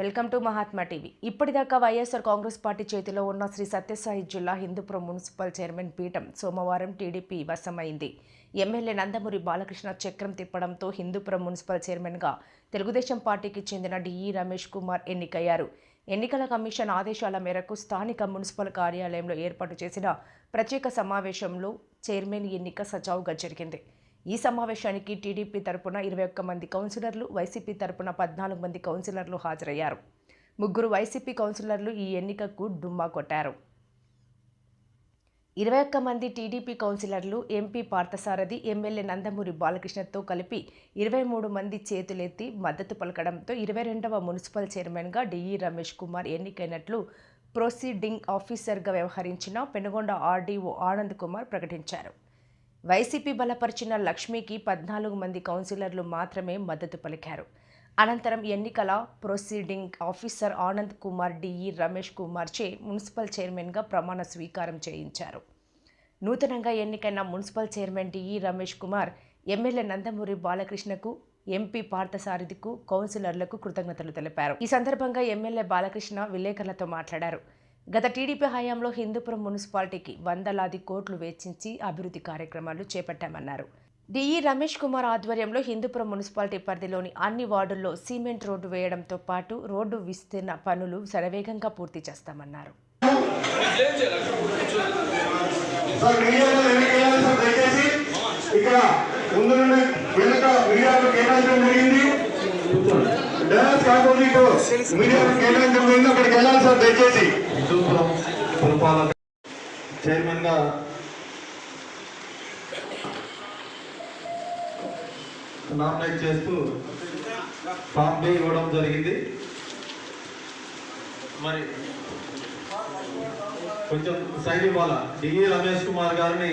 Welcome to Mahatma TV. ఇప్పటిదాకా YSR Congress party చేతిలో ఉన్న శ్రీ సత్యసాయి జిల్లా హిందూపురం మున్సిపల్ చైర్మన్ పీఠం సోమవారం టీడీపీ వశమైంది. ఎమ్మెల్యే నందమూరి బాలకృష్ణ చక్రం తిప్పడంతో హిందూపురం మున్సిపల్ చైర్మన్గా తెలుగుదేశం పార్టీకి చెందిన డిఈ రమేష్ కుమార్ ఎన్నికయ్యారు. ఎన్నికల కమిషన్ ఆదేశాల మేరకు స్థానిక మున్సిపల్ కార్యాలయంలో ఏర్పాటు చేసిన ప్రత్యేక సమావేశంలో చైర్మన్ ఎన్నిక సజావుగా జరిగింది. ఈ సమావేశానికి టీడీపీ తరపున ఇరవై ఒక్క మంది కౌన్సిలర్లు వైసీపీ తరపున పద్నాలుగు మంది కౌన్సిలర్లు హాజరయ్యారు. ముగ్గురు వైసీపీ కౌన్సిలర్లు ఈ ఎన్నికకు డుమ్మా కొట్టారు. ఇరవై ఒక్క మంది టీడీపీ కౌన్సిలర్లు ఎంపీ పార్థసారథి ఎమ్మెల్యే నందమూరి బాలకృష్ణతో కలిపి ఇరవై మూడు మంది చేతులెత్తి మద్దతు పలకడంతో ఇరవై రెండవ మున్సిపల్ చైర్మన్గా డిఈ రమేష్ కుమార్ ఎన్నికైనట్లు ప్రొసీడింగ్ ఆఫీసర్గా వ్యవహరించిన పెనుగొండ ఆర్డీఓ ఆనంద్ కుమార్ ప్రకటించారు. వైసీపీ బలపరిచిన లక్ష్మికి పద్నాలుగు మంది కౌన్సిలర్లు మాత్రమే మద్దతు పలికారు. అనంతరం ఎన్నికల proceeding officer Anand Kumar D E Ramesh Kumar చే మున్సిపల్ చైర్మన్గా ప్రమాణ స్వీకారం చేయించారు. నూతనంగా ఎన్నికైన municipal chairman D E Ramesh Kumar MLA Nandamuri బాలకృష్ణకు MP పార్థసారథికు కౌన్సిలర్లకు కృతజ్ఞతలు తెలిపారు. ఈ సందర్భంగా ఎమ్మెల్యే బాలకృష్ణ విలేకరులతో మాట్లాడారు. గత టీడీపీ హయాంలో హిందూపురం మున్సిపాలిటీకి వందలాది కోట్లు వెచ్చించి అభివృద్ధి కార్యక్రమాలు చేపట్టామన్నారు. డిఈ రమేష్ కుమార్ ఆధ్వర్యంలో హిందూపురం మున్సిపాలిటీ పరిధిలోని అన్ని వార్డుల్లో సిమెంట్ రోడ్డు వేయడంతో పాటు రోడ్డు విస్తీర్ణ పనులు శరవేగంగా పూర్తి చేస్తామన్నారు. ఇక్కడ ముందు నుండి అక్కడికి వెళ్ళాలి సార్ దయచేసి. చైర్మన్గా నామినేట్ చేస్తూ ఫామ్ డే ఇవ్వడం జరిగింది. మరి కొంచెం సైడ్ ఇవ్వాల? డిఈ రమేష్ కుమార్ గారిని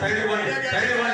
సైడ్ ఇవ్వండి. సైడ్ ఇవ్వండి.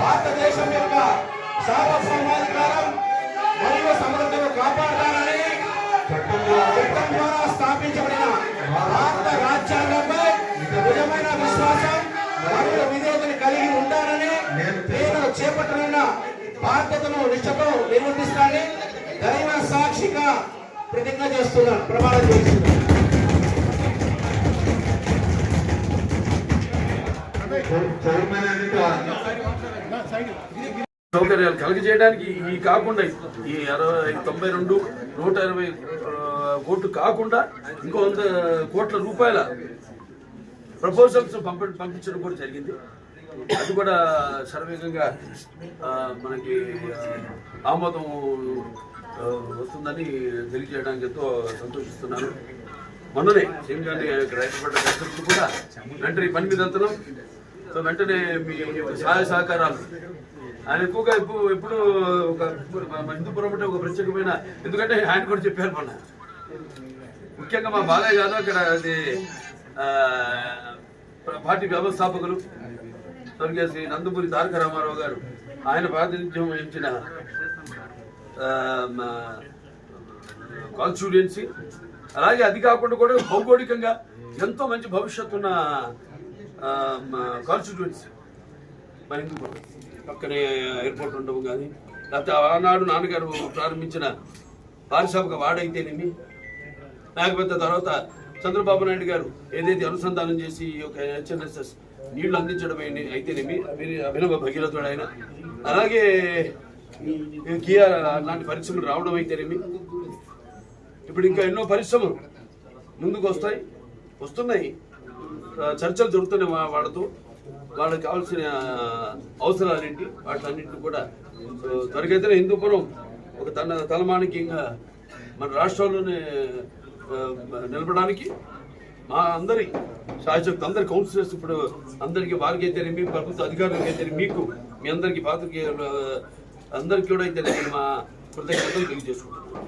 భారతదేశం యొక్క సార్వభౌమాధికారం మరియు సమగ్రతను కాపాడతానని చట్టం ద్వారా స్థాపించబడిన భారత రాజ్యాంగంపై నిజమైన విశ్వాసం మరియు విధేయతను కలిగి ఉంటానని నేను చేపట్టనున్న బాధ్యతను నిష్ఠతో నిర్వర్తిస్తానని దైవ సాక్షిగా ప్రతిజ్ఞ చేస్తున్నాను. ప్రమాణం చేస్తున్నాను. సౌకర్యాలు కలిగజేయడానికి ఈ కాకుండా ఈ అరవై తొంభై రెండు నూట ఇరవై కోట్లు కాకుండా ఇంకో వంద కోట్ల రూపాయల ప్రపోజల్స్ పంప పంపించడం కూడా జరిగింది. అది కూడా సర్వేగంగా మనకి ఆమోదం వస్తుందని తెలియజేయడానికి ఎంతో సంతోషిస్తున్నాను. మొన్ననే సీఎం గారిని రైతుపడ్డ కూడా వెంటనే ఈ పని మీద వెళ్తున్నాం. సో వెంటనే మీ సహాయ సహకారాలు. ఆయన ఎక్కువగా ఇప్పుడు ఎప్పుడు ఒక హిందూపురం అంటే ఒక ప్రత్యేకమైన ఎందుకంటే ఆయన కూడా చెప్పారు మొన్న. ముఖ్యంగా మా బాలయ్య యాదవ్ అక్కడ అది పార్టీ వ్యవస్థాపకులు స్వర్గీయ శ్రీ నందమూరి తారక రామారావు గారు ఆయన ప్రాతినిధ్యం వహించిన కాన్స్టిట్యూయన్సీ. అలాగే అది కాకుండా కూడా భౌగోళికంగా ఎంతో మంచి భవిష్యత్తు ఉన్న కాన్స్టిట్యూన్సీ మరి పక్కనే ఎయిర్పోర్ట్ ఉండవు కానీ. లేకపోతే ఆనాడు నాన్నగారు ప్రారంభించిన పారిశ్రామిక వాడైతేనేమి? లేకపోతే తర్వాత చంద్రబాబు నాయుడు గారు ఏదైతే అనుసంధానం చేసి ఈ యొక్క హెచ్ఎన్ఎస్ఎస్ నీళ్ళు అందించడం అయితేనేమి? అభినవ భగీరథుడు ఆయన అలాగే కియా లాంటి పరిశ్రమలు రావడం అయితేనేమి? ఇప్పుడు ఇంకా ఎన్నో పరిశ్రమలు ముందుకు వస్తాయి వస్తున్నాయి. చర్చలు జరుగుతున్నాయి వాళ్ళతో వాళ్ళకి కావాల్సిన అవసరాలేంటి వాటన్నింటిని కూడా త్వరగతిన హిందూపురం ఒక తన తలమానికంగా మన రాష్ట్రంలోనే నిలబడడానికి మా అందరి శాసకులు అందరి కౌన్సిలర్స్ ఇప్పుడు అందరికీ వారికి అయితేనే మీ ప్రభుత్వ అధికారులకి అయితే మీకు మీ అందరికీ పాత్రకి అందరికీ కూడా అయితే మా కృతజ్ఞతలు తెలియజేసుకుంటున్నాను.